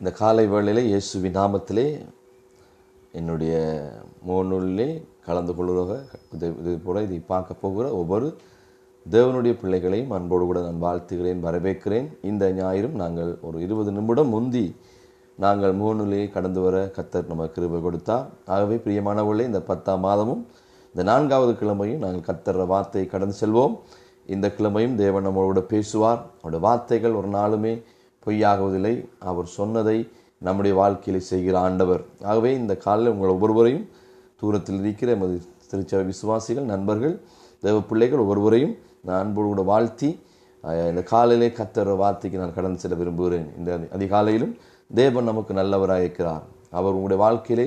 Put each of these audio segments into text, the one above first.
இந்த காலை வேளையில் இயேசுவி நாமத்திலே என்னுடைய மோனுள்ளே கலந்து கொள்கிற இது இது போல இதை பார்க்க போகிற ஒவ்வொரு தேவனுடைய பிள்ளைகளையும் அன்போடு கூட நான் வாழ்த்துகிறேன் வரவேற்கிறேன். இந்த ஞாயிறும் நாங்கள் ஒரு இருபது நிமிடம் முந்தி நாங்கள் மோனுள்ளே கடந்து வர கத்தர் நம்ம கிருபை கொடுத்தார். ஆகவே பிரியமானவர்களே இந்த பத்தாம் மாதமும் இந்த நான்காவது கிழமையும் நாங்கள் கத்தர்ற வார்த்தையை கடந்து செல்வோம். இந்த கிழமையும் தேவன் நம்மளோட பேசுவார். அவருடைய வார்த்தைகள் ஒரு நாளுமே பொய்யாகுவதில்லை. அவர் சொன்னதை நம்முடைய வாழ்க்கையில் செய்கிற ஆண்டவர். ஆகவே இந்த காலையில் உங்கள் ஒவ்வொருவரையும் தூரத்தில் இருக்கிற எமது திருச்ச விசுவாசிகள் நண்பர்கள் தேவ பிள்ளைகள் ஒவ்வொருவரையும் நான் அன்போடு கூட வாழ்த்தி இந்த காலையிலே கத்தர் வார்த்தைக்கு நான் கடந்து செல்ல விரும்புகிறேன். இந்த அதிகாலையிலும் தேவன் நமக்கு நல்லவராக இருக்கிறார். அவர் உங்களுடைய வாழ்க்கையிலே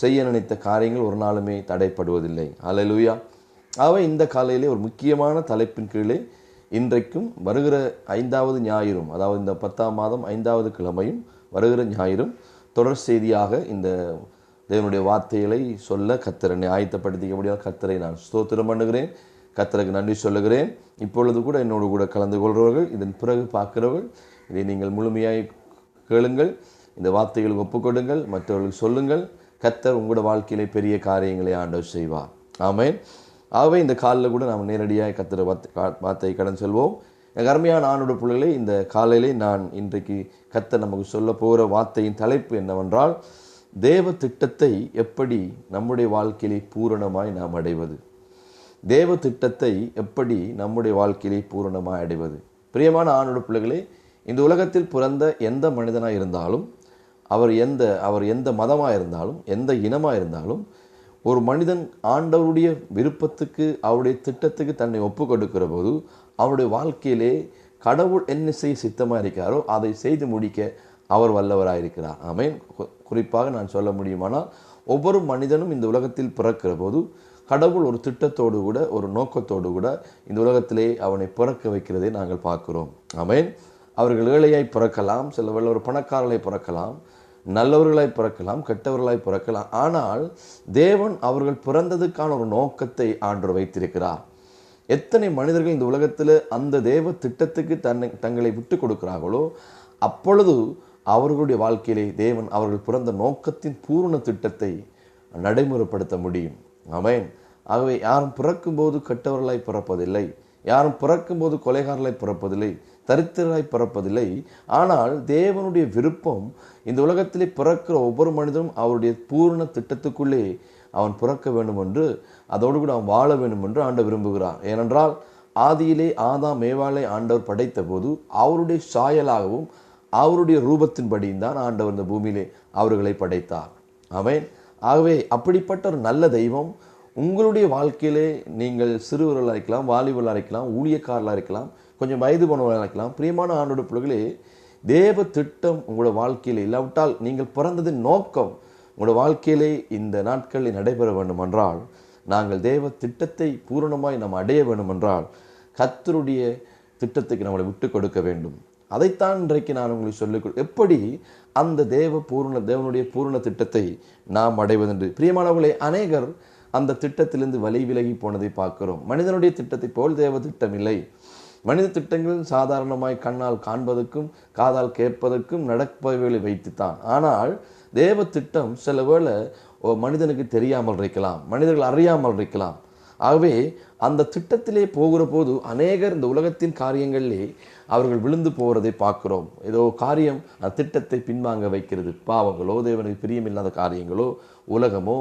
செய்ய நினைத்த காரியங்கள் ஒரு நாளுமே தடைப்படுவதில்லை. அல்லேலூயா ஆகவே இந்த காலையிலே ஒரு முக்கியமான தலைப்பின் கீழே இன்றைக்கும் வருகிற ஐந்தாவது ஞாயிறும் அதாவது இந்த பத்தாம் மாதம் ஐந்தாவது கிழமையும் வருகிற ஞாயிறும் தொடர் செய்தியாக இந்த தேவனுடைய வார்த்தைகளை சொல்ல கத்தரனை ஆயத்தப்படுத்திக்க முடியாத கத்தரை நான் ஸ்தோத்திரம் பண்ணுகிறேன். கத்தருக்கு நன்றி சொல்லுகிறேன். இப்பொழுது கூட என்னோடு கூட கலந்து கொள்கிறவர்கள் இதன் பிறகு பார்க்கிறவர்கள் இதை நீங்கள் முழுமையாக கேளுங்கள். இந்த வார்த்தைகளுக்கு ஒப்புக்கொடுங்கள் மற்றவர்களுக்கு சொல்லுங்கள். கத்தர் உங்களோட வாழ்க்கையிலே பெரிய காரியங்களை ஆண்டவர் செய்வார். ஆமேன். ஆகவே இந்த காலில் கூட நாம் நேரடியாக கத்திர வார்த்தை வார்த்தை கடன் செல்வோம். அருமையான ஆணோட பிள்ளைகளை இந்த காலையிலே நான் இன்றைக்கு கத்த நமக்கு சொல்ல போகிற வார்த்தையின் தலைப்பு என்னவென்றால் தேவ திட்டத்தை எப்படி நம்முடைய வாழ்க்கையிலே பூரணமாய் நாம் அடைவது? தேவ திட்டத்தை எப்படி நம்முடைய வாழ்க்கையிலே பூரணமாய் அடைவது? பிரியமான ஆணோட பிள்ளைகளே இந்த உலகத்தில் பிறந்த எந்த மனிதனாக இருந்தாலும் அவர் எந்த அவர் எந்த மதமாக இருந்தாலும் எந்த இனமாக இருந்தாலும் ஒரு மனிதன் ஆண்டவருடைய விருப்பத்துக்கு அவருடைய திட்டத்துக்கு தன்னை ஒப்பு கொடுக்கிற போது அவருடைய வாழ்க்கையிலே கடவுள் என்ன செய்ய சித்தமாக இருக்கிறாரோ அதை செய்து முடிக்க அவர் வல்லவராக இருக்கிறார் கு- குறிப்பாக நான் சொல்ல முடியுமானால் ஒவ்வொரு மனிதனும் இந்த உலகத்தில் பிறக்கிற போது கடவுள் ஒரு திட்டத்தோடு கூட ஒரு நோக்கத்தோடு கூட இந்த உலகத்திலே அவனை பிறக்க வைக்கிறதை நாங்கள் பார்க்கிறோம். ஆமென். அவர்கள் ஏழையாய் பிறக்கலாம் சில ஒரு பணக்காரர்களை பிறக்கலாம் நல்லவர்களாய் பிறக்கலாம் கெட்டவர்களாய் பிறக்கலாம். ஆனால் தேவன் அவர்கள் பிறந்ததுக்கான ஒரு நோக்கத்தை ஆண்டு வைத்திருக்கிறார். எத்தனை மனிதர்கள் இந்த உலகத்தில் அந்த தேவ திட்டத்துக்கு தன்னை தங்களை விட்டு கொடுக்கிறார்களோ அப்பொழுது அவர்களுடைய வாழ்க்கையிலே தேவன் அவர்கள் பிறந்த நோக்கத்தின் பூரண திட்டத்தை நடைமுறைப்படுத்த முடியும். ஆமென். ஆகவே யாரும் பிறக்கும்போது கெட்டவர்களாய் பிறப்பதில்லை. யாரும் பிறக்கும்போது கொலைகாரர்களாய் பிறப்பதில்லை தரித்திரராய் பிறப்பதில்லை. ஆனால் தேவனுடைய விருப்பம் இந்த உலகத்திலே பிறக்கிற ஒவ்வொரு மனிதனும் அவருடைய பூரண திட்டத்துக்குள்ளே அவன் பிறக்க வேண்டும் என்று அதோடு கூட அவன் வாழ வேண்டும் என்று ஆண்டவர் விரும்புகிறார். ஏனென்றால் ஆதியிலே ஆதாம் மேவாளை ஆண்டவர் படைத்த போது அவருடைய சாயலாகவும் அவருடைய ரூபத்தின்படியும் தான் ஆண்டவர் இந்த பூமியிலே அவர்களை படைத்தார். அவன் ஆகவே அப்படிப்பட்ட ஒரு நல்ல தெய்வம் உங்களுடைய வாழ்க்கையிலே நீங்கள் சிறுவர்களாக இருக்கலாம் வாலிபர்களாக இருக்கலாம் ஊழியக்காரர்களாக இருக்கலாம் கொஞ்சம் வயது போனவர்களாக இருக்கலாம் பிரியமான ஆண்டோட பிள்ளைகளே தேவ திட்டம் உங்களோட வாழ்க்கையில் இல்லாவிட்டால் நீங்கள் பிறந்ததின் நோக்கம். உங்களோட வாழ்க்கையிலே இந்த நாட்களில் நடைபெற வேண்டுமென்றால் நாங்கள் தேவ திட்டத்தை பூரணமாய் நாம் அடைய வேண்டுமென்றால் கத்தருடைய கர்த்தருடைய திட்டத்துக்கு நம்மளை விட்டு கொடுக்க வேண்டும். அதைத்தான் இன்றைக்கு நான் உங்களுக்கு சொல்லிக் எப்படி அந்த தேவ பூரண தேவனுடைய பூரண திட்டத்தை நாம் அடைவதென்று. பிரியமானவர்களே அநேகர் அந்த திட்டத்திலிருந்து வலை விலகி போனதை பார்க்கிறோம். மனிதனுடைய திட்டத்தை போல் தேவ திட்டம் இல்லை மனித திட்டங்கள் சாதாரணமாய் கண்ணால் காண்பதற்கும் காதால் கேட்பதற்கும் நடப்பவைகளை வைத்துத்தான். ஆனால் தேவ திட்டம் சில வேளை மனிதனுக்கு தெரியாமல் இருக்கலாம் மனிதர்கள் அறியாமல் இருக்கலாம். ஆகவே அந்த திட்டத்திலே போகிற போது அநேகர் இந்த உலகத்தின் காரியங்களிலே அவர்கள் விழுந்து போகிறதை பார்க்கிறோம். ஏதோ காரியம் அந்த திட்டத்தை பின்வாங்க வைக்கிறது. பாவங்களோ தேவனுக்கு பிரியமில்லாத காரியங்களோ உலகமோ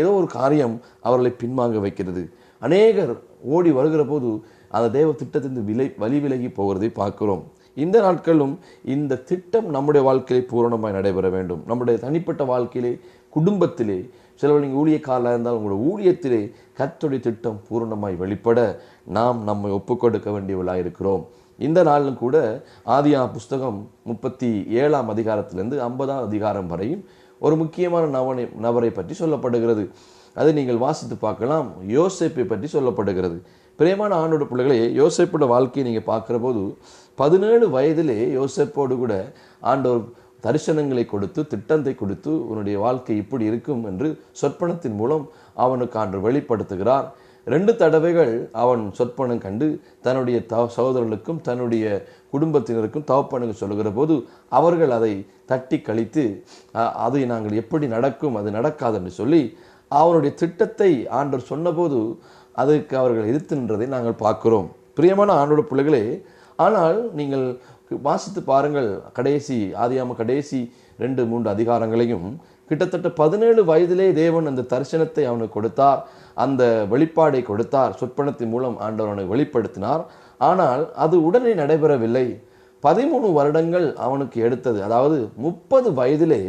ஏதோ ஒரு காரியம் அவர்களை பின்வாங்க வைக்கிறது. அநேகர் ஓடி வருகிற போது அந்த தேவ திட்டத்திலிருந்து விலை வழி விலகி போகிறதை பார்க்கிறோம். இந்த நாட்களும் இந்த திட்டம் நம்முடைய வாழ்க்கையிலே பூரணமாக நடைபெற வேண்டும். நம்முடைய தனிப்பட்ட வாழ்க்கையிலே குடும்பத்திலே சிலவர் நீங்கள் ஊழியக்காரலாக இருந்தால் உங்களுடைய ஊழியத்திலே கர்த்தருடைய திட்டம் பூரணமாய் வெளிப்பட. நாம் நம்மை ஒப்புக்கொடுக்க வேண்டியவர்களாக இருக்கிறோம் இந்த நாளிலும் கூட ஆதியா புஸ்தகம் முப்பத்தி ஏழாம் அதிகாரத்திலிருந்து ஐம்பதாம் அதிகாரம் வரையும் ஒரு முக்கியமான நவனை நபரை பற்றி சொல்லப்படுகிறது. அதை நீங்கள் வாசித்து பார்க்கலாம். யோசேப்பை பற்றி சொல்லப்படுகிறது. பிரேமான ஆணோட பிள்ளைகளே யோசேப்போட வாழ்க்கையை நீங்கள் பார்க்குற போது பதினேழு வயதிலே யோசேப்போடு கூட ஆண்டோர் தரிசனங்களை கொடுத்து திட்டத்தை கொடுத்து உன்னுடைய வாழ்க்கை இப்படி இருக்கும் என்று சொற்பனத்தின் மூலம் அவனுக்கு ஆண்டு வெளிப்படுத்துகிறார். ரெண்டு தடவைகள் அவன் சொற்பனம் கண்டு தன்னுடைய த சகோதரர்களுக்கும் தன்னுடைய குடும்பத்தினருக்கும் தவப்பனுக்கு சொல்லுகிற போது அவர்கள் அதை தட்டி கழித்து அதை நாங்கள் எப்படி நடக்கும் அது நடக்காது என்று சொல்லி அவனுடைய திட்டத்தை ஆண்டவர் சொன்னபோது அதுக்கு அவர்கள் எதிர்த்து நின்றதை நாங்கள் பார்க்கிறோம். பிரியமான ஆண்டோட பிள்ளைகளே ஆனால் நீங்கள் வாசித்து பாருங்கள் கடைசி ஆதியாம கடைசி ரெண்டு மூன்று அதிகாரங்களையும் கிட்டத்தட்ட பதினேழு வயதிலே தேவன் அந்த தரிசனத்தை அவனுக்கு கொடுத்தார். அந்த வெளிப்பாடை கொடுத்தார். சொற்பனத்தின் மூலம் ஆண்டவர் அவனை வெளிப்படுத்தினார். ஆனால் அது உடனே நடைபெறவில்லை. பதிமூணு வருடங்கள் அவனுக்கு எடுத்தது. அதாவது முப்பது வயதிலே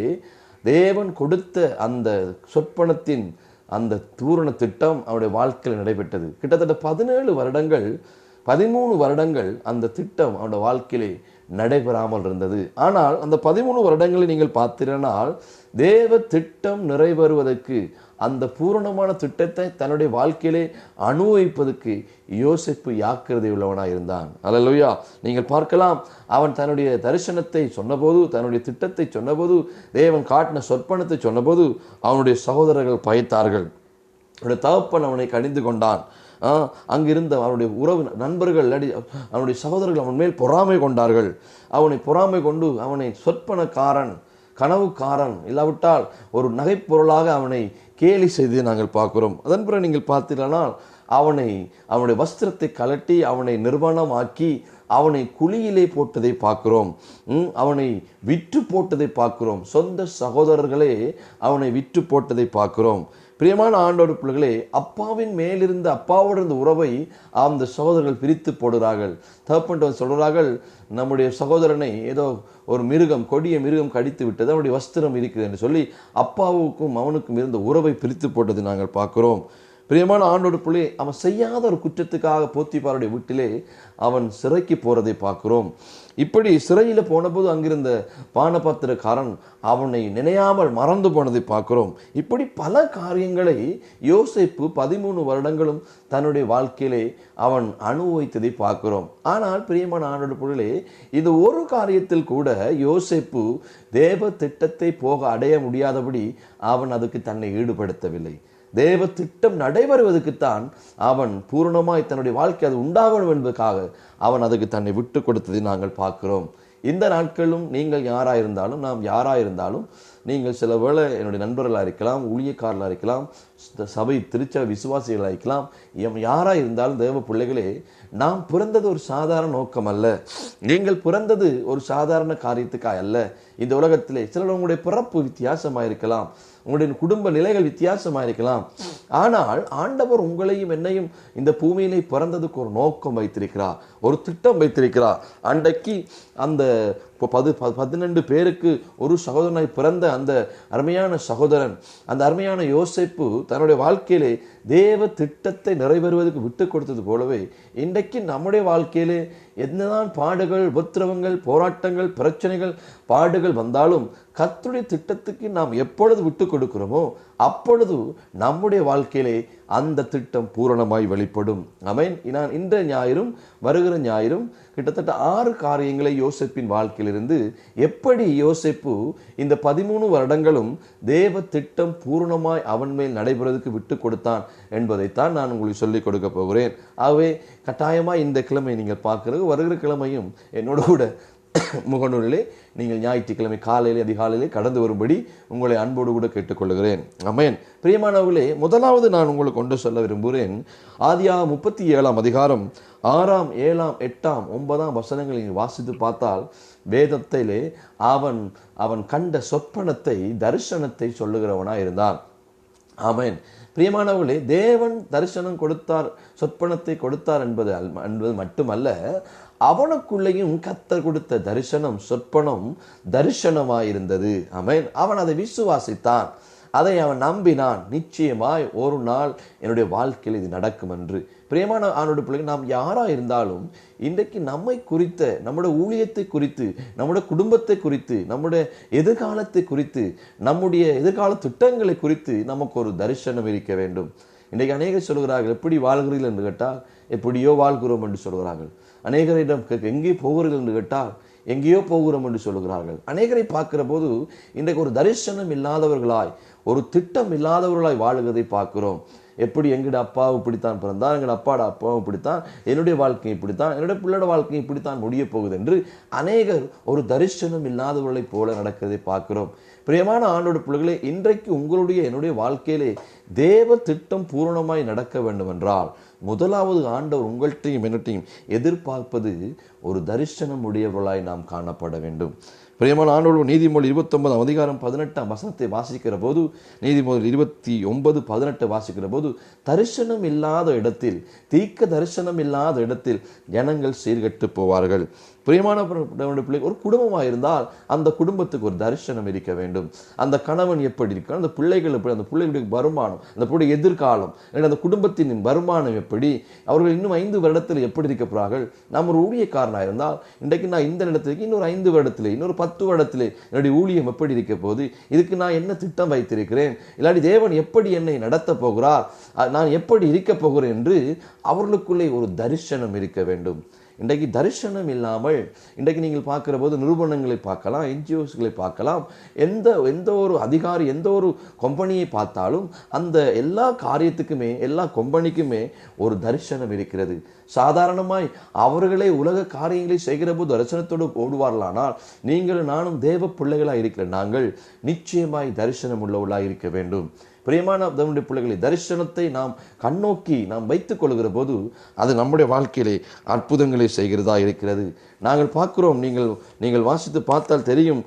தேவன் கொடுத்த அந்த சொற்பனத்தின் அந்த தூரண திட்டம் அவனுடைய வாழ்க்கையில் நடைபெற்றது. கிட்டத்தட்ட பதினேழு வருடங்கள் பதிமூணு வருடங்கள் அந்த திட்டம் அவனுடைய வாழ்க்கையிலே நடைபெறாமல் இருந்தது. ஆனால் அந்த பதிமூணு வருடங்களை நீங்கள் பார்த்திருந்தால் தேவ திட்டம் நிறைவேறுவதற்கு அந்த பூரணமான திட்டத்தை தன்னுடைய வாழ்க்கையிலே அனுபவிப்பதற்கு யோசிப்பு யாக்கிரதை உள்ளவனாக இருந்தான். அல்லேலூயா நீங்கள் பார்க்கலாம் அவன் தன்னுடைய தரிசனத்தை சொன்னபோது தன்னுடைய திட்டத்தை சொன்னபோது தேவன் காட்டின சொற்பனத்தை சொன்னபோது அவனுடைய சகோதரர்கள் பயத்தார்கள் அவனுடைய தகப்பன் அவனை கணிந்து கொண்டான். அங்கிருந்த அவனுடைய உறவு நண்பர்கள் அடி அவனுடைய சகோதரர்கள் அவன் மேல் பொறாமை கொண்டார்கள். அவனை பொறாமை கொண்டு அவனை சொற்பனக்காரன் கனவுக்காரன் இல்லாவிட்டால் ஒரு நகைப்பொருளாக அவனை கேலி செய்து நாங்கள் பார்க்கிறோம். அதன் பிறகு நீங்கள் பார்த்தீர்களானால் அவனை அவனுடைய வஸ்திரத்தை கலட்டி அவனை நிர்வாணமாக்கி அவனை குழியிலே போட்டதை பார்க்கிறோம். அவனை விற்று போட்டதை பார்க்கிறோம். சொந்த சகோதரர்களே அவனை விற்று போட்டதை பார்க்கிறோம். பிரியமான ஆண்டோடு பிள்ளைகளே அப்பாவின் மேலிருந்து அப்பாவோட இருந்த உறவை அந்த சகோதரர்கள் பிரித்து போடுகிறார்கள். தகப்பன்ட்டு சொல்கிறார்கள் நம்முடைய சகோதரனை ஏதோ ஒரு மிருகம் கொடிய மிருகம் கடித்து விட்டது அவனுடைய வஸ்திரம் இருக்குது என்று சொல்லி அப்பாவுக்கும் அவனுக்கும் இருந்த உறவை பிரித்து போட்டது நாங்கள் பார்க்குறோம். பிரியமான ஆண்டோடு பிள்ளை அவன் செய்யாத ஒரு குற்றத்துக்காக போத்திபாருடைய வீட்டிலே அவன் சிறைக்கு போகிறதை பார்க்குறோம். இப்படி சிறையில் போனபோது அங்கிருந்த பானபாத்திரக்காரன் அவனை நினையாமல் மறந்து போனதை பார்க்கிறோம். இப்படி பல காரியங்களை யோசிப்பு பதிமூணு வருடங்களும் தன்னுடைய வாழ்க்கையிலே அவன் அனுபவித்ததை பார்க்கிறோம். ஆனால் பிரியமான ஆண்டோடு பொருளே இந்த ஒரு காரியத்தில் கூட யோசிப்பு தேவ திட்டத்தை போக அடைய முடியாதபடி அவன் அதுக்கு தன்னை ஈடுபடுத்தவில்லை. தேவ திட்டம் நடைபெறுவதற்குத்தான் அவன் பூரணமாய் தன்னுடைய வாழ்க்கை அது உண்டாகணும் என்பதற்காக அவன் அதுக்கு தன்னை விட்டு கொடுத்ததை நாங்கள் பார்க்கிறோம். இந்த நாட்களும் நீங்கள் யாராக இருந்தாலும் நாம் யாராக இருந்தாலும் நீங்கள் சில வேளை என்னுடைய நண்பர்களாக இருக்கலாம் ஊழியக்காரர்களாக இருக்கலாம் சபை திருச்சபை விசுவாசிகளாக இருக்கலாம் எம் யாராக இருந்தாலும் தேவ பிள்ளைகளே நாம் பிறந்தது ஒரு சாதாரண நோக்கம் அல்ல நீங்கள் பிறந்தது ஒரு சாதாரண காரியத்துக்காக அல்ல. இந்த உலகத்திலே சிலர் உங்களுடைய பிறப்பு வித்தியாசமாக இருக்கலாம். உங்களுடைய குடும்ப நிலைகள் வித்தியாசமாக இருக்கலாம். ஆனால் ஆண்டவர் உங்களையும் என்னையும் இந்த பூமியிலே பிறந்ததுக்கு ஒரு நோக்கம் வைத்திருக்கிறார். ஒரு திட்டம் வைத்திருக்கிறார். அன்றைக்கு அந்த பது பதினெண்டு பேருக்கு ஒரு சகோதரனாய் பிறந்த அந்த அருமையான சகோதரன் அந்த அருமையான யோசிப்பு தன்னுடைய வாழ்க்கையிலே தேவ திட்டத்தை நிறைவேறுவதற்கு விட்டு கொடுத்தது போலவே இன்றைக்கு நம்முடைய வாழ்க்கையிலே என்னதான் பாடுகள் உபத்திரவங்கள் போராட்டங்கள் பிரச்சனைகள் பாடுகள் வந்தாலும் கத்துடைய திட்டத்துக்கு நாம் எப்பொழுது விட்டு கொடுக்கிறோமோ அப்பொழுது நம்முடைய வாழ்க்கையிலே அந்த திட்டம் பூரணமாய் வெளிப்படும். அமேன் நான் இன்ற ஞாயிறும் வருகிற ஞாயிறும் கிட்டத்தட்ட ஆறு காரியங்களை யோசிப்பின் வாழ்க்கையிலிருந்து எப்படி யோசிப்பு இந்த பதிமூணு வருடங்களும் தேவ திட்டம் பூரணமாய் அவன் மேல் நடைபெறதுக்கு விட்டு கொடுத்தான் என்பதைத்தான் நான் உங்களுக்கு சொல்லிக் கொடுக்க போகிறேன். ஆகவே கட்டாயமாக இந்த கிழமை நீங்கள் பார்க்குறது வருகிற கிழமையும் என்னோட கூட முகநூலிலே நீங்கள் ஞாயிற்றுக்கிழமை காலையிலே அதிகாலையிலே கடந்து வரும்படி உங்களை அன்போடு கூட கேட்டுக்கொள்கிறேன். அமேன் பிரியமானவர்களே முதலாவது நான் உங்களுக்கு கொண்டு சொல்ல விரும்புகிறேன். ஆதியா முப்பத்தி ஏழாம் அதிகாரம் ஆறாம் ஏழாம் எட்டாம் ஒன்பதாம் வசனங்களை வாசித்து பார்த்தால் வேதத்திலே அவன் அவன் கண்ட சொப்பனத்தை தரிசனத்தை சொல்லுகிறவனாக இருந்தான். அமையன் பிரியமானவர்களே தேவன் தரிசனம் கொடுத்தார் சொற்பனத்தை கொடுத்தார் என்பது என்பது மட்டுமல்ல அவனுக்குள்ளேயும் கத்தர் கொடுத்த தரிசனம் சொற்பனம் தரிசனமாயிருந்தது. இருந்தது அவன் அதை விசுவாசித்தான். அதை அவன் நம்பினான். நிச்சயமாய் ஒரு நாள் என்னுடைய வாழ்க்கையில் இது நடக்கும் என்று. பிரியமான ஆணோட பிள்ளைங்க நாம் யாராக இருந்தாலும் இன்றைக்கு நம்மை குறித்த நம்முடைய ஊழியத்தை குறித்து நம்முடைய குடும்பத்தை குறித்து நம்முடைய எதிர்காலத்தை குறித்து நம்முடைய எதிர்கால திட்டங்களை குறித்து நமக்கு ஒரு தரிசனம் இருக்க வேண்டும். இன்றைக்கு அநேகர் சொல்கிறார்கள் எப்படி வாழ்கிறீர்கள்? என்று கேட்டால் எப்படியோ வாழ்கிறோம் என்று சொல்கிறார்கள். அநேகரிடம் கேட்க எங்கே போகிறீர்கள் என்று கேட்டால் எங்கேயோ போகிறோம் என்று சொல்கிறார்கள் அநேகரை பார்க்கிற போது இன்றைக்கு ஒரு தரிசனம் இல்லாதவர்களாய் ஒரு திட்டம் இல்லாதவர்களாய் வாழுகிறதை பார்க்கிறோம். எப்படி எங்கட அப்பா இப்படித்தான் பிறந்தான் எங்கட அப்பாட அப்பாவும் இப்படித்தான் என்னுடைய வாழ்க்கை இப்படித்தான் என்னுடைய பிள்ளையோட வாழ்க்கை இப்படித்தான் முடிய போகுது என்று அநேகர் ஒரு தரிசனம் இல்லாதவர்களைப் போல நடக்கிறதை பார்க்கிறோம். பிரியமான ஆண்டோட பிள்ளைகளே இன்றைக்கு உங்களுடைய என்னுடைய வாழ்க்கையிலே தேவ திட்டம் பூரணமாய் நடக்க வேண்டுமென்றால் முதலாவது ஆண்டவர் உங்கள்கிட்டையும் என்னட்டையும் எதிர்பார்ப்பது ஒரு தரிசனம் உடையவர்களாய் நாம் காணப்பட வேண்டும். பிரியமான ஆண்டோடு நீதிமொழி இருபத்தொன்பதாம் அதிகாரம் பதினெட்டாம் வசனத்தை வாசிக்கிற போது நீதிமொழி இருபத்தி ஒன்பது பதினெட்டு வாசிக்கிற போது தரிசனம் இல்லாத இடத்தில் தீக்க தரிசனம் இல்லாத இடத்தில் ஜனங்கள் சீர்கெட்டு போவார்கள். பிரியமான பிள்ளை ஒரு குடும்பமாக இருந்தால் அந்த குடும்பத்துக்கு ஒரு தரிசனம் இருக்க வேண்டும். அந்த கணவன் எப்படி இருக்க அந்த பிள்ளைகள் எப்படி அந்த பிள்ளைகளுடைய வருமானம் அந்த பிள்ளைய எதிர்காலம் அந்த குடும்பத்தின் வருமானம் எப்படி அவர்கள் இன்னும் ஐந்து வருடத்தில் எப்படி இருக்க நாம் ஒரு ஊழியக்காரனாக இருந்தால் இன்றைக்கு நான் இந்த இடத்துக்கு இன்னொரு ஐந்து வருடத்திலே இன்னொரு பத்து வருடத்திலே என்னுடைய ஊழியம் எப்படி இருக்க போகுது? இதுக்கு நான் என்ன திட்டம் வைத்திருக்கிறேன்? இல்லாட்டி தேவன் எப்படி என்னை நடத்தப் போகிறார்? நான் எப்படி இருக்கப் போகிறேன் என்று அவர்களுக்குள்ளே ஒரு தரிசனம் இருக்க வேண்டும். இன்றைக்கு தரிசனம் இல்லாமல் இன்றைக்கு நீங்கள் பார்க்குற போது நிறுவனங்களை பார்க்கலாம் என்ஜிஓஸ்களை பார்க்கலாம். எந்த எந்த ஒரு அதிகாரி எந்த ஒரு கம்பெனியை பார்த்தாலும் அந்த எல்லா காரியத்துக்குமே எல்லா கம்பெனிக்குமே ஒரு தரிசனம் இருக்கிறது. சாதாரணமாய் அவர்களே உலக காரியங்களை செய்கிற போது தரிசனத்தோடு ஓடுவார்களானால் நீங்களும் நானும் தேவ பிள்ளைகளாக இருக்கிற நாங்கள் நிச்சயமாய் தரிசனம் உள்ளவர்களாக இருக்க வேண்டும். பிரியமான தேவனுடைய பிள்ளைகளை தரிசனத்தை நாம் கண்ணோக்கி நாம் வைத்துக் கொள்கிற போது அது நம்முடைய வாழ்க்கையிலே அற்புதங்களை செய்கிறதா இருக்கிறது. நாங்கள் பார்க்குறோம் நீங்கள் நீங்கள் வாசித்து பார்த்தால் தெரியும்.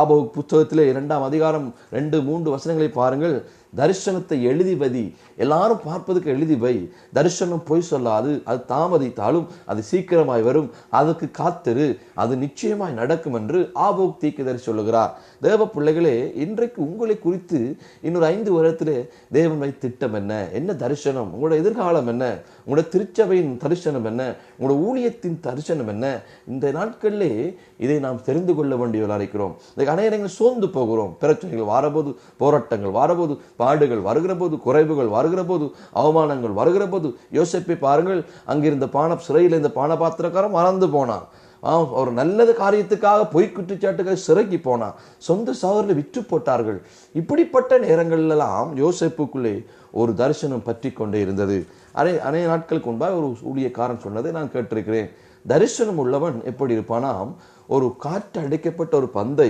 ஆபவு புத்தகத்திலே இரண்டாம் அதிகாரம் ரெண்டு மூன்று வசனங்களை பாருங்கள். தரிசனத்தை எழுதிபதி எல்லாரும் பார்ப்பதுக்கு எழுதி வை. தரிசனம் பொய் சொல்லாது. அது தாமதித்தாலும் அது சீக்கிரமாய் வரும். அதுக்கு காத்திரு. அது நிச்சயமாய் நடக்கும் என்று ஆபோக் தீக்குதர் சொல்லுகிறார். தேவ பிள்ளைகளே இன்றைக்கு உங்களை குறித்து இன்னொரு ஐந்து வருடத்தில் தேவன் வை திட்டம் என்ன? என்ன தரிசனம்? உங்களோட எதிர்காலம் என்ன? உங்களோட திருச்சபையின் தரிசனம் என்ன? உங்களோட ஊழியத்தின் தரிசனம் என்ன? இந்த நாட்களிலே இதை நாம் தெரிந்து கொள்ள வேண்டியவர்களாக இருக்கிறோம். இந்த அநேகங்கள் சோர்ந்து போகிறோம். பிரச்சனைகள் வாரபோது போராட்டங்கள் வாரபோது பாடுகள் வருகிற போது குறைவுகள் வருகிற போது அவமானங்கள் வருகிற போது யோசிப்பை பாருங்கள். அங்கிருந்த பான சிறையில் இந்த பானபாத்திரக்காரன் மறந்து போனான். ஆம், ஒரு நல்லது காரியத்துக்காக பொய் குற்றச்சாட்டுகள் சிறைக்கு போனான். சொந்த சகோதரில் விற்று போட்டார்கள். இப்படிப்பட்ட நேரங்களிலெல்லாம் யோசிப்புக்குள்ளே ஒரு தரிசனம் பற்றி கொண்டே இருந்தது. அரை அநேக நாட்களுக்கு முன்பாக ஒரு ஊழியக்காரன் சொன்னதை நான் கேட்டிருக்கிறேன். தரிசனம் உள்ளவன் எப்படி இருப்பானாம்? ஒரு காற்று அடைக்கப்பட்ட ஒரு பந்தை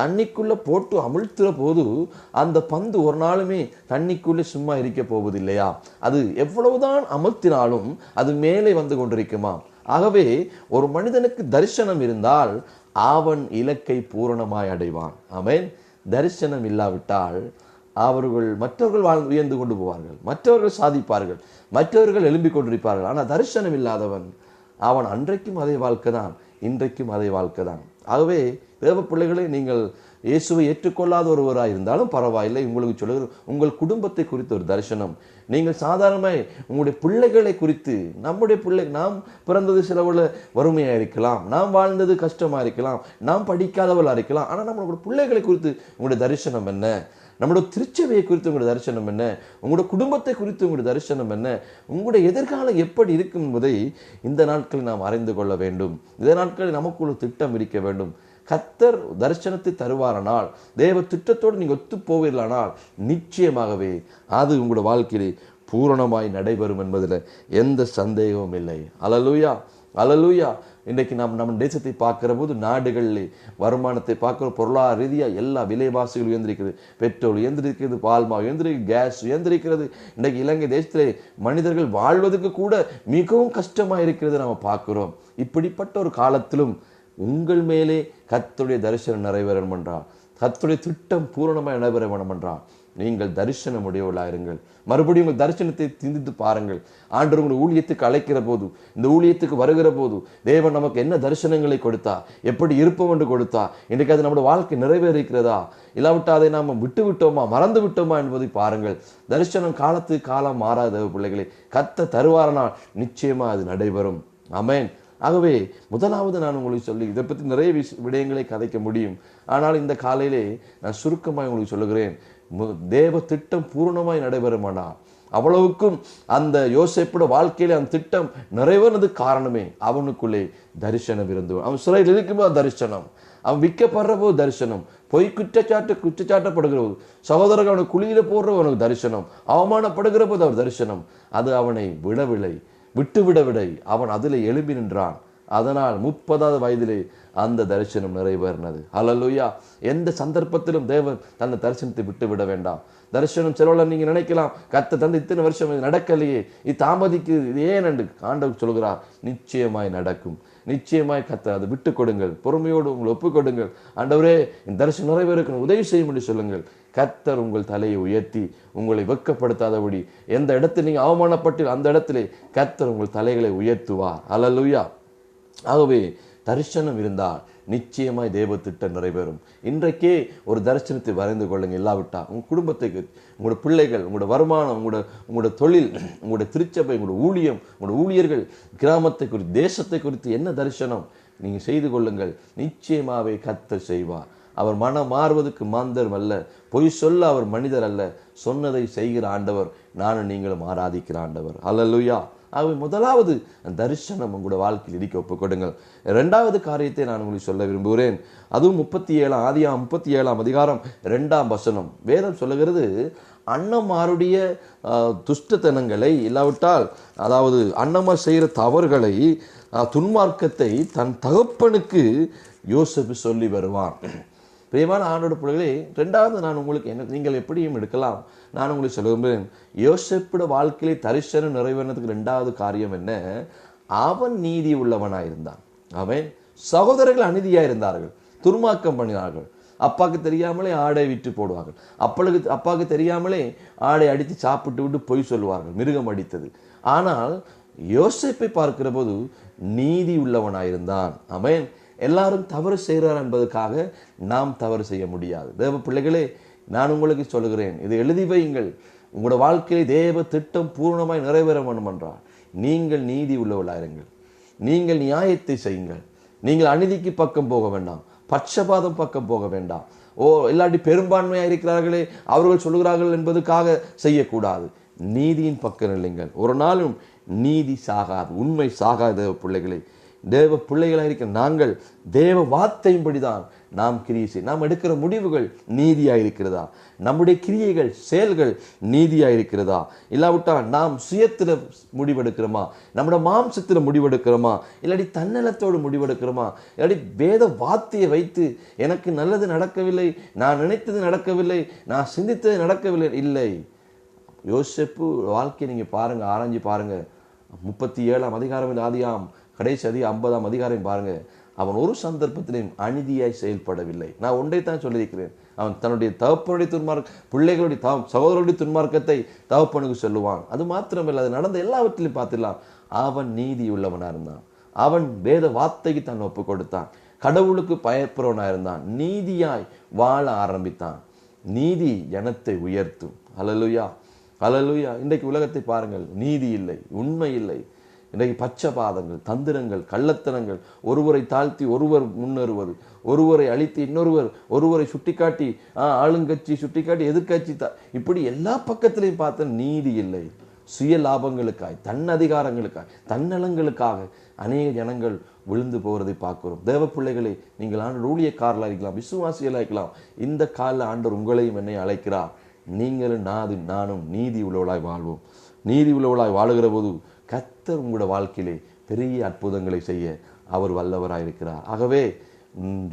தண்ணிக்குள்ளே போட்டு அமிழ்த்துற போது அந்த பந்து ஒரு நாளுமே தண்ணிக்குள்ளே சும்மா இருக்க போவதில்லையா? அது எவ்வளவுதான் அமர்த்தினாலும் அது மேலே வந்து கொண்டிருக்குமா? ஆகவே ஒரு மனிதனுக்கு தரிசனம் இருந்தால் அவன் இலக்கை பூரணமாய் அடைவான். அவன் தரிசனம் இல்லாவிட்டால் அவர்கள் மற்றவர்கள் வாழ்ந்து உயர்ந்து கொண்டு போவார்கள். மற்றவர்கள் சாதிப்பார்கள். மற்றவர்கள் எழும்பிக் கொண்டிருப்பார்கள். ஆனால் தரிசனம் இல்லாதவன் அவன் அன்றைக்கும் அதே வாழ்க்கை தான் இன்றைக்கும் அதே வாழ்க்கை தான். ஆகவே தேவ பிள்ளைகளை நீங்கள் இயேசுவை ஏற்றுக்கொள்ளாத ஒருவராக இருந்தாலும் பரவாயில்லை. உங்களுக்கு சொல்லுகிற உங்கள் குடும்பத்தை குறித்த ஒரு தரிசனம். நீங்கள் சாதாரணமாக உங்களுடைய பிள்ளைகளை குறித்து நம்முடைய பிள்ளை நாம் பிறந்தது சிலவில் வறுமையாக இருக்கலாம். நாம் வாழ்ந்தது கஷ்டமாக இருக்கலாம். நாம் படிக்காதவளாக இருக்கலாம். ஆனால் நம்மளோட பிள்ளைகளை குறித்து உங்களுடைய தரிசனம் என்ன? நம்மளோட திருச்சபையை குறித்து உங்களுடைய தரிசனம் என்ன? உங்களோட குடும்பத்தை குறித்து உங்களுடைய தரிசனம் என்ன? உங்களுடைய எதிர்காலம் எப்படி இருக்கும் என்பதை இந்த நாட்களில் நாம் அறிந்து கொள்ள வேண்டும். இந்த நாட்களில் நமக்குள்ள திட்டம் இருக்க வேண்டும். கத்தர் தரிசனத்தை தருவாரானால் தேவ திட்டத்தோடு நீங்கள் ஒத்து போவீர்களானால் நிச்சயமாகவே அது உங்களோட வாழ்க்கையிலே பூரணமாய் நடைபெறும் என்பதில் எந்த சந்தேகமும் இல்லை. அலலூயா அலலூயா. இன்றைக்கு நாம் நம்ம தேசத்தை பார்க்குற போது நாடுகளில் வருமானத்தை பார்க்குற பொருளாதார ரீதியாக எல்லா விலைவாசிகளும் உயர்ந்திருக்கிறது. பெட்ரோல் உயர்ந்திருக்கிறது பால்மா உயர்ந்திருக்கு கேஸ் உயர்ந்திருக்கிறது. இன்றைக்கு இலங்கை தேசத்திலே மனிதர்கள் வாழ்வதற்கு கூட மிகவும் கஷ்டமாக இருக்கிறது நாம் பார்க்குறோம். இப்படிப்பட்ட ஒரு காலத்திலும் உங்கள் மேலே கத்துடைய தரிசனம் நிறைவேறணும் என்றால் கத்துடைய திட்டம் பூரணமாக நிறைவேற வேணும் என்றால் நீங்கள் தரிசனம் உடையவர்களாயிருங்கள் மறுபடியும் உங்கள் தரிசனத்தை சிந்தித்து பாருங்கள். ஆண்டு உங்கள் ஊழியத்துக்கு அழைக்கிற போது இந்த ஊழியத்துக்கு வருகிற போது தேவன் நமக்கு என்ன தரிசனங்களை கொடுத்தா எப்படி இருப்போம் என்று கொடுத்தா இன்றைக்கு அது நம்முடைய வாழ்க்கை நிறைவேறிக்கிறதா? இல்லாவிட்டால் அதை நாம் விட்டு விட்டோமா மறந்து விட்டோமா என்பதை பாருங்கள். தரிசனம் காலத்து காலம் மாறாத பிள்ளைகளை. கத்த தருவாரனால் நிச்சயமாக அது நடைபெறும். அமேன் ஆகவே முதலாவது நான் உங்களுக்கு சொல்லி இதை பற்றி நிறைய விஷ விடயங்களை கதைக்க முடியும். ஆனால் இந்த காலையிலே நான் சுருக்கமாக உங்களுக்கு சொல்லுகிறேன். தேவ திட்டம் பூரணமாய் நடைபெறுமானா? அவ்வளவுக்கும் அந்த யோசிப்போட வாழ்க்கையில அந்த திட்டம் நிறைவேறது காரணமே அவனுக்குள்ளே தரிசனம் இருந்து. அவன் சிறையில் இருக்கும்போது தரிசனம். அவன் விற்கப்படுற போது தரிசனம். பொய் குற்றச்சாட்டு குற்றச்சாட்டப்படுகிற போது. சகோதரர்கள் அவனை குழியில போடுற அவனுக்கு தரிசனம். அவமானப்படுகிற போது அவர் தரிசனம். அது அவனை விடவில்லை. விட்டு விடவில்லை அவன் அதில் எழும்பி நின்றான். அதனால் முப்பதாவது வயதிலே அந்த தரிசனம் நிறைவேறினது. அலலுயா எந்த சந்தர்ப்பத்திலும் தேவன் தந்த தரிசனத்தை விட்டு விட வேண்டாம். தரிசனம் செலவில் நீங்கள் நினைக்கலாம். கத்த தந்து இத்தனை வருஷம் இது நடக்கலையே. இது தாமதிக்கு இது ஏன் என்று ஆண்டவர் சொல்கிறார். நிச்சயமாய் நடக்கும். நிச்சயமாய் கத்த அதை விட்டு கொடுங்கள். பொறுமையோடு உங்களை ஒப்புக்கொடுங்கள் ஆண்டவரே இந்த தரிசனம் நிறைவேறுக்கு உதவி செய்யும் என்று சொல்லுங்கள். கத்தர் உங்கள் தலையை உயர்த்தி உங்களை வெட்கப்படுத்தாதபடி எந்த இடத்தில் நீங்கள் அவமானப்பட்டு அந்த இடத்துல கத்தர் உங்கள் தலைகளை உயர்த்துவார். அலலுயா ஆகவே தரிசனம் இருந்தால் நிச்சயமாய் தேவ திட்டம் நிறைவேறும். இன்றைக்கே ஒரு தரிசனத்தை வரைந்து கொள்ளுங்க இல்லாவிட்டா உங்கள் குடும்பத்துக்கு உங்களோட பிள்ளைகள் உங்களோட வருமானம் உங்களோட உங்களோட தொழில் உங்களோட திருச்சபை உங்களோட ஊழியம் உங்களோட ஊழியர்கள் கிராமத்தை குறித்து தேசத்தை குறித்து என்ன தரிசனம்? நீங்கள் செய்து கொள்ளுங்கள். நிச்சயமாகவே கத்த செய்வார். அவர் மனம் மாறுவதற்கு மாந்தர் அல்ல. பொய் சொல்ல அவர் மனிதர் அல்ல. சொன்னதை செய்கிற ஆண்டவர் நானும் நீங்களும் ஆராதிக்கிற ஆண்டவர். அல்லலுயா. ஆகவே முதலாவது தரிசனம் உங்களோட வாழ்க்கையில் இருக்க ஒப்புக்கொடுங்கள் இரண்டாவது காரியத்தை நான் உங்களுக்கு சொல்ல விரும்புகிறேன். அதுவும் முப்பத்தி ஏழாம் ஆதியாம் முப்பத்தி ஏழாம் அதிகாரம் ரெண்டாம் வசனம். வேதம் சொல்லுகிறது அண்ணமாருடைய துஷ்டத்தனங்களை இல்லாவிட்டால் அதாவது அண்ணம்மா செய்கிற தவறுகளை துன்மார்க்கத்தை தன் தகப்பனுக்கு யோசிப்பு சொல்லி வருவான். பிரியமான ஆண்டோட பிள்ளைகளே ரெண்டாவது நான் உங்களுக்கு என்ன நீங்கள் எப்படியும் எடுக்கலாம். நான் உங்களுக்கு சொல்ல விரும்புகிறேன் யோசிப்பிட வாழ்க்கையிலே தரிசனம் நிறைவேறதுக்கு ரெண்டாவது காரியம் என்ன? அவன் நீதி உள்ளவனாயிருந்தான் அவன் சகோதரர்கள் அநீதியாக இருந்தார்கள் துர்மாக்கம் பண்ணினார்கள். அப்பாவுக்கு தெரியாமலே ஆடை விட்டு போடுவார்கள். அப்பளுக்கு அப்பாவுக்கு தெரியாமலே ஆடை அடித்து சாப்பிட்டு விட்டு பொய் சொல்லுவார்கள் மிருகம் அடித்தது. ஆனால் யோசிப்பை பார்க்கிற போது நீதி உள்ளவனாயிருந்தான் அவன் எல்லாரும் தவறு செய்கிறார் என்பதற்காக நாம் தவறு செய்ய முடியாது. தேவ பிள்ளைகளே நான் உங்களுக்கு சொல்லுகிறேன் இது எழுதி வையுங்கள். உங்களோட வாழ்க்கையை தேவ திட்டம் பூர்ணமாய் நிறைவேற வேண்டும் என்றால் நீங்கள் நீதி உள்ளவளாயிருங்கள் நீங்கள் நியாயத்தை செய்யுங்கள். நீங்கள் அநீதிக்கு பக்கம் போக வேண்டாம். பட்சபாதம் பக்கம் போக வேண்டாம். ஓ இல்லாட்டி பெரும்பான்மையாக இருக்கிறார்களே அவர்கள் சொல்லுகிறார்கள் என்பதுக்காக செய்யக்கூடாது. நீதியின் பக்கம் இல்லைங்கள். ஒரு நாளும் நீதி சாகாது உண்மை சாகாது பிள்ளைகளை. தேவ பிள்ளைகளாக இருக்கிற நாங்கள் தேவ வார்த்தையின்படிதான் நாம் கிரியை செய் நாம் எடுக்கிற முடிவுகள் நீதியாக இருக்கிறதா? நம்முடைய கிரியைகள் செயல்கள் நீதியாக இருக்கிறதா? இல்லாவிட்டால் நாம் சுயத்தில் முடிவெடுக்கிறோமா? நம்முடைய மாம்சத்தில் முடிவெடுக்கிறோமா? இல்லாட்டி தன்னலத்தோடு முடிவெடுக்கிறோமா? இல்லாட்டி வேத வார்த்தையை வைத்து எனக்கு நல்லது நடக்கவில்லை நான் நினைத்தது நடக்கவில்லை நான் சிந்தித்தது நடக்கவில்லை இல்லை. யோசிப்பு வாழ்க்கையை நீங்கள் பாருங்கள் ஆராய்ஞ்சு பாருங்கள் முப்பத்தி ஏழாம் அதிகாரம் ஆதியாம் கடைசி அதி ஐம்பதாம் அதிகாரம் பாருங்க. அவன் ஒரு சந்தர்ப்பத்திலையும் அநீதியாய் செயல்படவில்லை. நான் ஒன்றை தான் சொல்லியிருக்கிறேன். அவன் தன்னுடைய தகப்பனுடைய துன்மார்க் பிள்ளைகளுடைய தவ சகோதரருடைய துன்மார்க்கத்தை தகப்பனுக்கு சொல்லுவான். அது மாத்திரமில்லை அது நடந்த எல்லாவற்றிலையும் பார்த்துடலாம். அவன் நீதி உள்ளவனா இருந்தான். அவன் வேத வார்த்தைக்கு தன் ஒப்பு கொடுத்தான். கடவுளுக்கு பயப்படுறவனா இருந்தான். நீதியாய் வாழ ஆரம்பித்தான். நீதி ஜனத்தை உயர்த்தும். அலலுயா அலலுயா இன்றைக்கு உலகத்தை பாருங்கள். நீதி இல்லை உண்மை இல்லை. இன்றைக்கு பச்சபாதங்கள் தந்திரங்கள் கள்ளத்தனங்கள். ஒருவரை தாழ்த்தி ஒருவர் முன்னேறுவது. ஒருவரை அழித்து இன்னொருவர் ஒருவரை சுட்டிக்காட்டி ஆளுங்கட்சி சுட்டிக்காட்டி எதிர்க்கட்சி த- இப்படி எல்லா பக்கத்திலையும் பார்த்த நீதி இல்லை. சுய லாபங்களுக்காய் தன் அதிகாரங்களுக்காய் தன்னலங்களுக்காக அநேக ஜனங்கள் விழுந்து போகிறதை பார்க்கிறோம். தேவ பிள்ளைகளை நீங்கள் ஆண்டு ஊழியக்காரலாக இருக்கலாம் விசுவாசிகளாக இருக்கலாம் இந்த காலில் ஆண்டவர் உங்களையும் என்னை அழைக்கிறார். நீங்களும் நாது நானும் நீதி உள்ளவளாய் வாழ்வோம். நீதி உள்ளவளாய் வாழுகிற போது கத்தர் உங்களோட வாழ்க்கையிலே பெரிய அற்புதங்களை செய்ய அவர் வல்லவராயிருக்கிறார் ஆகவே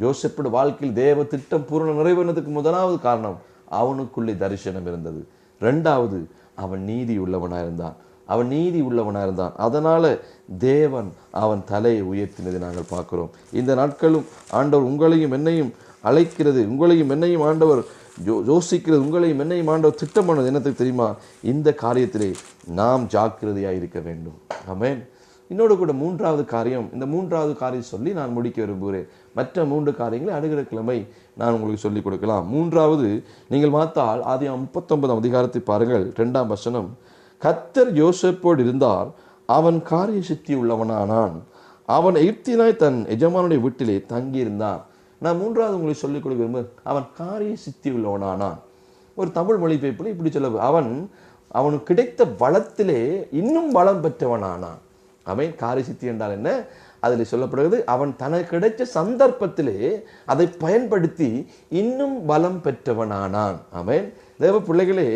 ஜோசப்போட வாழ்க்கையில் தேவ திட்டம் பூரண நிறைவேறதுக்கு முதலாவது காரணம் அவனுக்குள்ளே தரிசனம் இருந்தது. ரெண்டாவது அவன் நீதி உள்ளவனா இருந்தான். அவன் நீதி உள்ளவனா இருந்தான். அதனால் தேவன் அவன் தலையை உயர்த்தினதை நாங்கள் பார்க்குறோம். இந்த நாட்களும் ஆண்டவர் உங்களையும் என்னையும் அழைக்கிறது உங்களையும் என்னையும் ஆண்டவர் யோ- யோசிக்கிறது உங்களையும் என்னையும் ஆண்டவர் திட்டம் பண்ணது என்னத்துக்கு தெரியுமா? இந்த காரியத்திலே நாம் ஜாக்கிரதையாக இருக்க வேண்டும். ஆமேன். இன்னோடு கூட மூன்றாவது காரியம் இந்த மூன்றாவது காரியம் சொல்லி நான் முடிக்க விரும்புகிறேன். மற்ற மூன்று காரியங்களை அடுகிற கிழமை நான் உங்களுக்கு சொல்லிக் கொடுக்கலாம். மூன்றாவது நீங்கள் பார்த்தால் ஆதி முப்பத்தொன்பதாம் அதிகாரத்தை பாருங்கள். ரெண்டாம் வசனம் கத்தர் யோசப்போடு இருந்தார் அவன் காரிய சித்தி உள்ளவனானான். அவன் எகிப்தினாய் தன் எஜமானுடைய வீட்டிலே தங்கியிருந்தான். நான் மூன்றாவது உங்களுக்கு சொல்லிக் கொடுக்க விரும்பு அவன் காரிய சித்தி உள்ளவனானான் ஒரு தமிழ் மொழிபெயர்ப்பில் இப்படி சொல்ல அவன் அவனுக்கு கிடைத்த வளத்திலே இன்னும் வளம் பெற்றவனானான். அவன் காரிய சித்தி என்றால் என்ன? அதில் சொல்லப்படுகிறது அவன் தனக்கு கிடைச்ச சந்தர்ப்பத்திலே அதை பயன்படுத்தி இன்னும் பலம் பெற்றவனானான். அவன் தேவ பிள்ளைகளே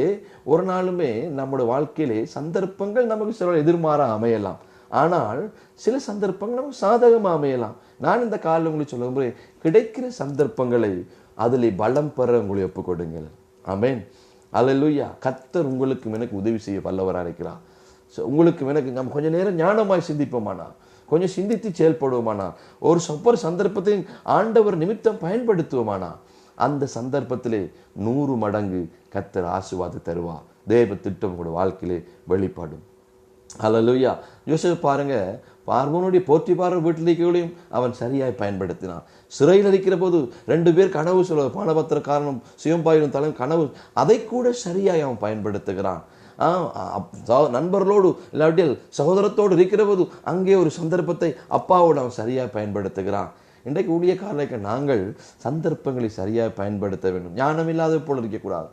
ஒரு நாளுமே நம்முடைய வாழ்க்கையிலே சந்தர்ப்பங்கள் நமக்கு சில எதிர்மாற அமையலாம். ஆனால் சில சந்தர்ப்பங்கள் நமக்கு சாதகமாக அமையலாம். நான் இந்த காலம் உங்களுக்கு சொல்ல கிடைக்கிற சந்தர்ப்பங்களை அதில் பலம் பெற உங்களை ஒப்புக் கொடுங்கள் ஆமென். அல்லேலூயா கத்தர் உங்களுக்கு எனக்கு உதவி செய்ய வல்லவராக இருக்கிறார். ஸோ உங்களுக்கு எனக்கு நம்ம கொஞ்ச நேரம் ஞானமாய் சிந்திப்போமானா? கொஞ்சம் சிந்தித்து செயல்படுவோமானா? ஒரு சொப்பர் சந்தர்ப்பத்தை ஆண்டவர் நிமித்தம் பயன்படுத்துவோமானா? அந்த சந்தர்ப்பத்திலே நூறு மடங்கு கத்தர் ஆசீர்வாதம் தருவா தேவ திட்டம் கூட வாழ்க்கையிலே வெளிப்படும். அல்லேலூயா யோசிச்சு பாருங்க. பார்பவனுடைய போற்றி பார்வை வீட்டில் இருக்கிறவளையும் அவன் சரியாய் பயன்படுத்தினான். சிறையில் இருக்கிற போது ரெண்டு பேர் கனவு சொல்ல பானபத்திரக்காரனும் சிவம்பாயினும் தலையும் கனவு அதை கூட சரியாய் அவன் பயன்படுத்துகிறான். நண்பர்களோடு இல்லாட்டில் சகோதரத்தோடு இருக்கிற போது அங்கே ஒரு சந்தர்ப்பத்தை அப்பாவோடு அவன் சரியாக பயன்படுத்துகிறான். இன்றைக்கு ஊழியக்காரர்களுக்கு நாங்கள் சந்தர்ப்பங்களை சரியாக பயன்படுத்த வேண்டும். ஞானம் இல்லாத போல இருக்கக்கூடாது.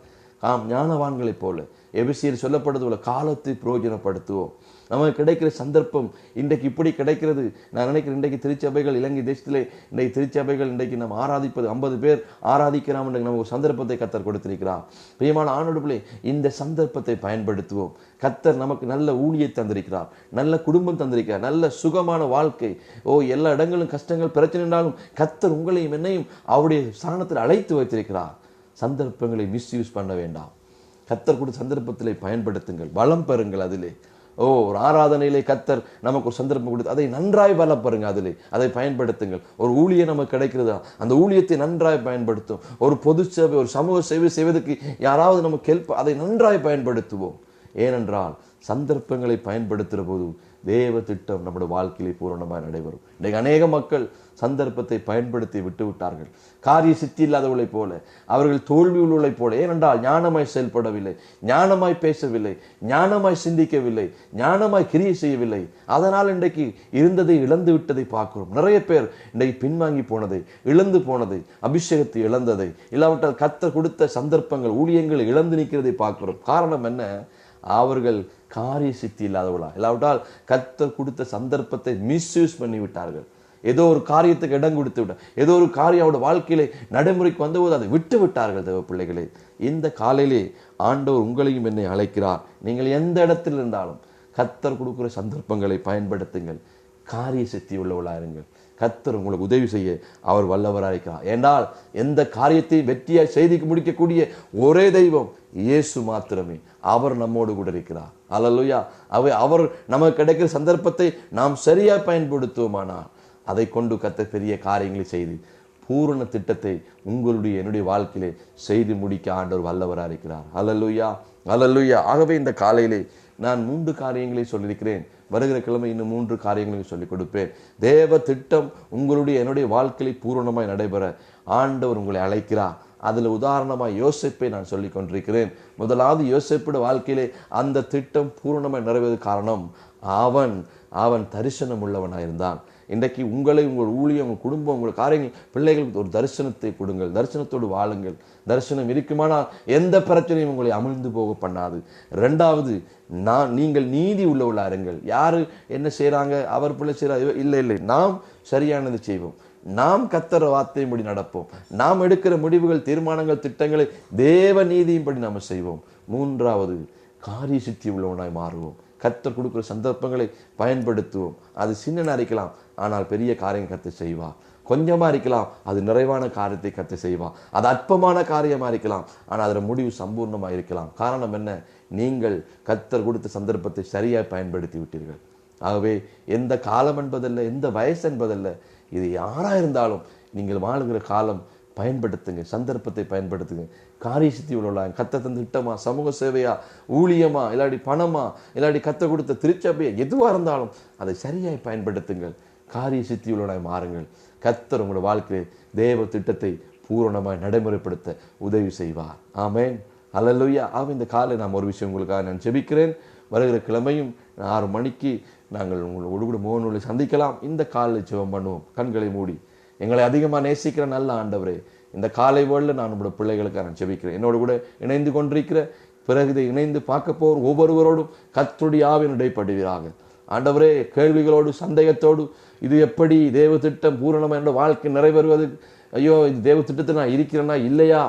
ஆம் ஞானவான்களைப் போல. எபிசியில் சொல்லப்படுறது போல காலத்தை பிரயோஜனப்படுத்துவோம். நமக்கு கிடைக்கிற சந்தர்ப்பம் இன்றைக்கு இப்படி கிடைக்கிறது. நான் நினைக்கிறேன் இன்றைக்கு திருச்சபைகள் இலங்கை தேசத்திலே இன்றைக்கு திருச்சபைகள் இன்றைக்கு நம்ம ஆராதிப்பது ஐம்பது பேர் ஆராதிக்கிறோம் என்று நமக்கு ஒரு சந்தர்ப்பத்தை கத்தர் கொடுத்திருக்கிறார். பிரியமான ஆணோடுகளே பிள்ளை இந்த சந்தர்ப்பத்தை பயன்படுத்துவோம். கத்தர் நமக்கு நல்ல ஊழியை தந்திருக்கிறார் நல்ல குடும்பம் தந்திருக்கிறார் நல்ல சுகமான வாழ்க்கை. ஓ எல்லா இடங்களும் கஷ்டங்கள் பிரச்சனை என்றாலும் கத்தர் உங்களையும் என்னையும் அவருடைய சரணத்தில் அழைத்து வைத்திருக்கிறார். சந்தர்ப்பங்களை மிஸ்யூஸ் பண்ண வேண்டாம். கத்தர் கூட சந்தர்ப்பத்திலே பயன்படுத்துங்கள் வளம் பெறுங்கள் அதிலே. ஓ ஒரு ஆராதனையிலே கத்தர் நமக்கு ஒரு சந்தர்ப்பம் கொடுத்து அதை நன்றாய் வளம் அதில். அதிலே அதை பயன்படுத்துங்கள். ஒரு ஊழியம் நமக்கு கிடைக்கிறதா? அந்த ஊழியத்தை நன்றாய் பயன்படுத்தும். ஒரு பொது சேவை ஒரு சமூக சேவை செய்வதற்கு யாராவது நமக்கு ஹெல்ப் அதை நன்றாய் பயன்படுத்துவோம். ஏனென்றால் சந்தர்ப்பங்களை பயன்படுத்துகிற போதும் தேவ திட்டம் நம்முடைய வாழ்க்கையிலே பூரணமாக நடைபெறும். இன்றைக்கு அநேக மக்கள் சந்தர்ப்பத்தை பயன்படுத்தி விட்டு விட்டார்கள். காரிய சித்தி இல்லாதவர்களைப் போல அவர்கள் தோல்வி உள்ளவர்களைப் போல. ஏனென்றால் ஞானமாய் செயல்படவில்லை ஞானமாய் பேசவில்லை ஞானமாய் சிந்திக்கவில்லை ஞானமாய் கிரியை செய்யவில்லை. அதனால் இன்றைக்கு இருந்ததை இழந்து விட்டதை பார்க்கிறோம். நிறைய பேர் இன்றைக்கு பின்வாங்கி போனதை இழந்து போனதை அபிஷேகத்தை இழந்ததை இல்லாவிட்டால் கத்த கொடுத்த சந்தர்ப்பங்கள் ஊழியங்களை இழந்து நிற்கிறதை பார்க்கிறோம். காரணம் என்ன? அவர்கள் காரிய சித்தி இல்லாதவளா இல்லாவிட்டால் கத்தர் கொடுத்த சந்தர்ப்பத்தை மிஸ்யூஸ் பண்ணி விட்டார்கள் ஏதோ ஒரு காரியத்துக்கு இடம் கொடுத்து விட்டார். ஏதோ ஒரு காரியம் அவருடைய வாழ்க்கையிலே நடைமுறைக்கு வந்தபோது அதை விட்டு விட்டார்கள் தேவ பிள்ளைகளே. இந்த காலையிலே ஆண்டவர் உங்களையும் என்னை அழைக்கிறார். நீங்கள் எந்த இடத்தில் இருந்தாலும் கத்தர் கொடுக்குற சந்தர்ப்பங்களை பயன்படுத்துங்கள். காரிய சித்தி உள்ளவளாக இருங்கள். கத்தர் உங்களுக்கு உதவி செய்ய அவர் வல்லவராக இருக்கிறார். ஏனால் எந்த காரியத்தையும் வெற்றியாக செய்திக்கு முடிக்கக்கூடிய ஒரே தெய்வம் இயேசு மாத்திரமே. அவர் நம்மோடு கூட இருக்கிறார். அலலுயா அவை அவர் நமக்கு கிடைக்கிற சந்தர்ப்பத்தை நாம் சரியாக பயன்படுத்துவோமானால் அதை கொண்டு கத்த பெரிய காரியங்களை செய்து பூரண திட்டத்தை உங்களுடைய என்னுடைய வாழ்க்கையிலே செய்து முடிக்க ஆண்டவர் வல்லவராக இருக்கிறார். அலலுயா அலலுயா ஆகவே இந்த காலையிலே நான் மூன்று காரியங்களை சொல்லியிருக்கிறேன். வருகிற கிழமை இன்னும் மூன்று காரியங்களையும் சொல்லிக் கொடுப்பேன். தேவ திட்டம் உங்களுடைய என்னுடைய வாழ்க்கையை பூரணமாய் நடைபெற ஆண்டவர் உங்களை அழைக்கிறார். அதில் உதாரணமாக யோசிப்பை நான் சொல்லி கொண்டிருக்கிறேன். முதலாவது யோசிப்போட வாழ்க்கையிலே அந்த திட்டம் பூரணமாக நிறைவேறது காரணம் அவன் அவன் தரிசனம் உள்ளவனாக இருந்தான். இன்றைக்கு உங்களை உங்கள் ஊழியம் உங்கள் குடும்பம் உங்கள் காரியங்கள் பிள்ளைகளுக்கு ஒரு தரிசனத்தை கொடுங்கள். தரிசனத்தோடு வாழுங்கள். தரிசனம் இருக்குமானால் எந்த பிரச்சனையும் உங்களை அமிழ்ந்து போக பண்ணாது. ரெண்டாவது நான் நீங்கள் நீதி உள்ள இருங்கள் யார் என்ன செய்கிறாங்க? அவர் பிள்ளை செய்கிறார் இல்லை இல்லை. நாம் சரியானது செய்வோம். நாம் கத்தர வார்த்தையின்படி நடப்போம். நாம் எடுக்கிற முடிவுகள் தீர்மானங்கள் திட்டங்களை தேவ நீதியின்படி நாம் செய்வோம். மூன்றாவது காரிய சித்தி உள்ளவனாய் மாறுவோம். கத்தர் கொடுக்குற சந்தர்ப்பங்களை பயன்படுத்துவோம். அது சின்ன இருக்கலாம் ஆனால் பெரிய காரியம் கத்தை செய்வா. கொஞ்சமாக இருக்கலாம் அது நிறைவான காரியத்தை கற்று செய்வா. அது அற்பமான காரியமாக இருக்கலாம் ஆனால் அதில் முடிவு சம்பூர்ணமாக இருக்கலாம். காரணம் என்ன? நீங்கள் கத்தர் கொடுத்த சந்தர்ப்பத்தை சரியாக பயன்படுத்தி விட்டீர்கள். ஆகவே எந்த காலம் என்பதல்ல எந்த வயசு என்பதல்ல இது யாராக இருந்தாலும் நீங்கள் வாழுகிற காலம் பயன்படுத்துங்க சந்தர்ப்பத்தை பயன்படுத்துங்க. காரிய சித்தி உள்ளவங்களா கத்த தந்த திட்டமா சமூக சேவையா ஊழியமா இல்லாட்டி பணமா இல்லாட்டி கத்தை கொடுத்த திருச்சபையா எதுவாக இருந்தாலும் அதை சரியாய் பயன்படுத்துங்கள். காரிய சித்தி உள்ளவனாய் மாறுங்கள். கத்தர் உங்களோட வாழ்க்கையில் தேவ திட்டத்தை பூரணமாக நடைமுறைப்படுத்த உதவி செய்வார். ஆமேன். அல்லலுயா. ஆக இந்த காலை நான் ஒரு விஷயம் உங்களுக்காக நான் ஜெபிக்கிறேன். வருகிற கிழமையும் ஆறு மணிக்கு நாங்கள் உங்களோடு கூட முகநூலை சந்திக்கலாம். இந்த காலை ஜெபம் பண்ணுவோம். கண்களை மூடி. எங்களை அதிகமாக நேசிக்கிற நல்ல ஆண்டவரே இந்த காலை வேளில் நான் உங்களோட பிள்ளைகளுக்காக நான் ஜெபிக்கிறேன். என்னோடு கூட இணைந்து கொண்டிருக்கிற பிறகு இதை இணைந்து பார்க்க போகிற ஒவ்வொருவரோடும் கத்துடியாவின் இடைப்படுவீராக. ஆண்டவரே கேள்விகளோடு சந்தேகத்தோடு இது எப்படி தேவ திட்டம் பூரணம் என்ற வாழ்க்கை நிறைவேறுவது? ஐயோ இது தேவ திட்டத்தில் நான் இருக்கிறேன்னா இல்லையா?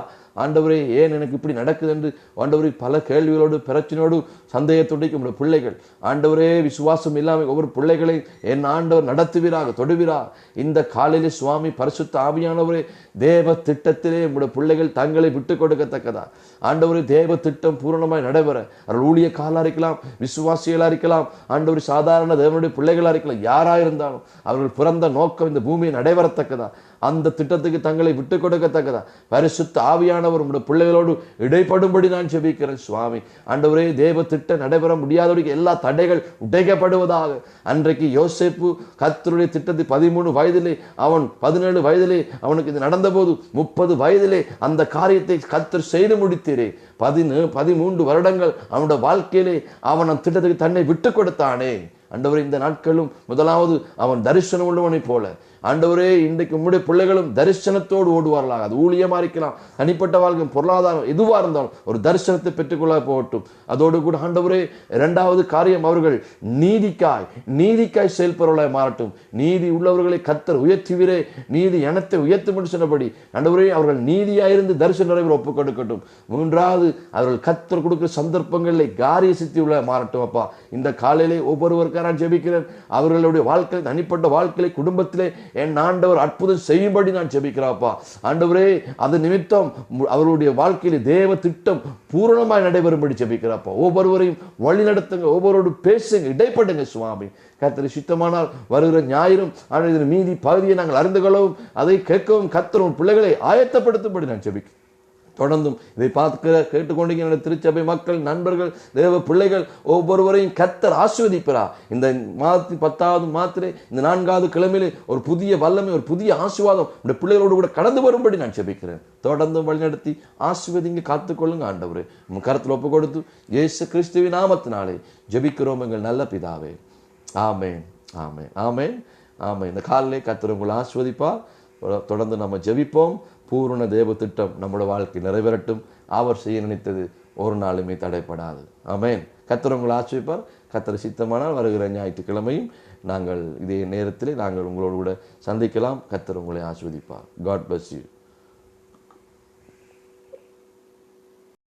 ஆண்டவரே ஏன் எனக்கு இப்படி நடக்குது என்று ஆண்டவரை பல கேள்விகளோடு பிரச்சனையோடு சந்தேகத்தோடு நம்முடைய பிள்ளைகள். ஆண்டவரே விசுவாசம் இல்லாமல் ஒவ்வொரு பிள்ளைகளை என் ஆண்டவர் நடத்துவீராக தொடுவீரா இந்த காலையிலே சுவாமி பரிசுத்த ஆவியானவரே தேவ திட்டத்திலே உங்களுடைய பிள்ளைகள் தங்களை விட்டு கொடுக்கத்தக்கதா? ஆண்டவரே தேவ திட்டம் பூரணமாய் நடைபெற. அவர்கள் காலாக இருக்கலாம் விசுவாசிகளா இருக்கலாம் ஆண்டவர் சாதாரண தேவனுடைய பிள்ளைகளாக இருக்கலாம். யாராக இருந்தாலும் அவர்கள் பிறந்த நோக்கம் இந்த பூமியை நடைபெறத்தக்கதா? அந்த திட்டத்துக்கு தங்களை விட்டு கொடுக்கத்தக்கதா? பரிசுத்த ஆவியானவர் உங்களுடைய பிள்ளைகளோடு இடைப்படும்படி நான் ஜெபிக்கிறேன் சுவாமி. அண்டவரே தேவ திட்டம் நடைபெற முடியாதவருக்கு எல்லா தடைகள் உடைக்கப்படுவதாக. அன்றைக்கு யோசேப்பு கத்தருடைய திட்டத்தை பதிமூணு வயதிலே அவன் பதினேழு வயதிலே அவனுக்கு இது நடந்தபோது முப்பது வயதிலே அந்த காரியத்தை கத்தர் செய்து முடித்தீரே. பதினு பதிமூன்று வருடங்கள் அவனுடைய வாழ்க்கையிலே அவன் அந்த திட்டத்துக்கு தன்னை விட்டு கொடுத்தானே. அண்டவர் இந்த நாட்களும் முதலாவது அவன் தரிசனம் உள்ளவனைப் போல. ஆண்டவரே இன்றைக்கு உம்முடைய பிள்ளைகளும் தரிசனத்தோடு ஓடுவார்களாக. அது ஊழியமாக இருக்கலாம் தனிப்பட்ட வாழ்க்கை பொருளாதாரம் எதுவாக இருந்தாலும் ஒரு தரிசனத்தை பெற்றுக்கொள்ள போகட்டும். அதோடு கூட ஆண்டவரே இரண்டாவது காரியம் அவர்கள் நீதிக்காய் நீதிக்காய் செயல்பவர்களாய் மாறட்டும். நீதி உள்ளவர்களை கத்தர் உயர்த்துவீரே நீதி எனத்தை உயர்த்தும் சொன்னபடி ஆண்டவரே அவர்கள் நீதியாயிருந்து தரிசன நிறைவேற ஒப்புக் கொடுக்கட்டும். மூன்றாவது அவர்கள் கத்தர் கொடுக்கிற சந்தர்ப்பங்களில் காரிய சித்தி உள்ள மாறட்டும் அப்பா. இந்த காலையிலே ஒவ்வொருவருக்காக நான் ஜெபிக்கிறேன். அவர்களுடைய வாழ்க்கை தனிப்பட்ட வாழ்க்கையிலே குடும்பத்திலே என் ஆண்டவர் அற்புதம் செய்யும்படி நான் ஜெபிக்கிறாப்பா ஆண்டவரே அது நிமித்தம் அவருடைய வாழ்க்கையில் தேவ திட்டம் பூரணமாய் நடைபெறும்படி ஜெபிக்கிறாப்பா ஒவ்வொருவரையும் வழி நடத்துங்க ஒவ்வொருவரோடு பேசுங்க இடைப்படுங்க சுவாமி. கர்த்தர் சித்தமானால் வருகிற ஞாயிறும் ஆனால் இதன் மீதி பகுதியை நாங்கள் அறிந்து கொள்ளவும் அதை கேட்கவும் கத்தரும் பிள்ளைகளை ஆயத்தப்படுத்தும்படி நான் ஜெபிக்கிறேன். தொடர்ந்தும் இதை பார்க்கிற கேட்டுக்கொண்டிருக்கிற திருச்சபை மக்கள் நண்பர்கள் தேவ பிள்ளைகள் ஒவ்வொருவரையும் கத்தர் ஆஸ்வதிப்பரா இந்த மாதத்தி பத்தாவது மாத்திரை இந்த நான்காவது கிழமையிலே ஒரு புதிய வல்லமை ஒரு புதிய ஆசீர்வாதம் இந்த பிள்ளைகளோடு கூட கடந்து வரும்படி நான் செபிக்கிறேன் தொடர்ந்தும் வழிநடத்தி ஆசிர்வதிங்க காத்துக்கொள்ளுங்க ஆண்டவர். உம் கருத்தில் ஒப்பு கொடுத்து இயேசு கிறிஸ்துவின் நாமத்தினாலே ஜெபிக்கிறோம் எங்கள் நல்ல பிதாவே. ஆமேன் ஆமேன் ஆமேன் ஆமாம் இந்த காலிலே கத்தர் உங்களை ஆஸ்வதிப்பார் தொடர்ந்து நம்ம ஜெபிப்போம். பூரண தேவ திட்டம் நம்மளோட வாழ்க்கை நிறைவேறட்டும். அவர் செய்ய நினைத்தது ஒரு நாளுமே தடைப்படாது. ஆமேன். கத்தர் உங்களை ஆசிரிப்பார் கத்தர் சித்தமானால் வருகிற ஞாயிற்றுக்கிழமையும் நாங்கள் இதே நேரத்திலே நாங்கள் உங்களோடு கூட சந்திக்கலாம். கத்தர் உங்களை ஆஸ்வதிப்பார் காட் பிளஸ் யூ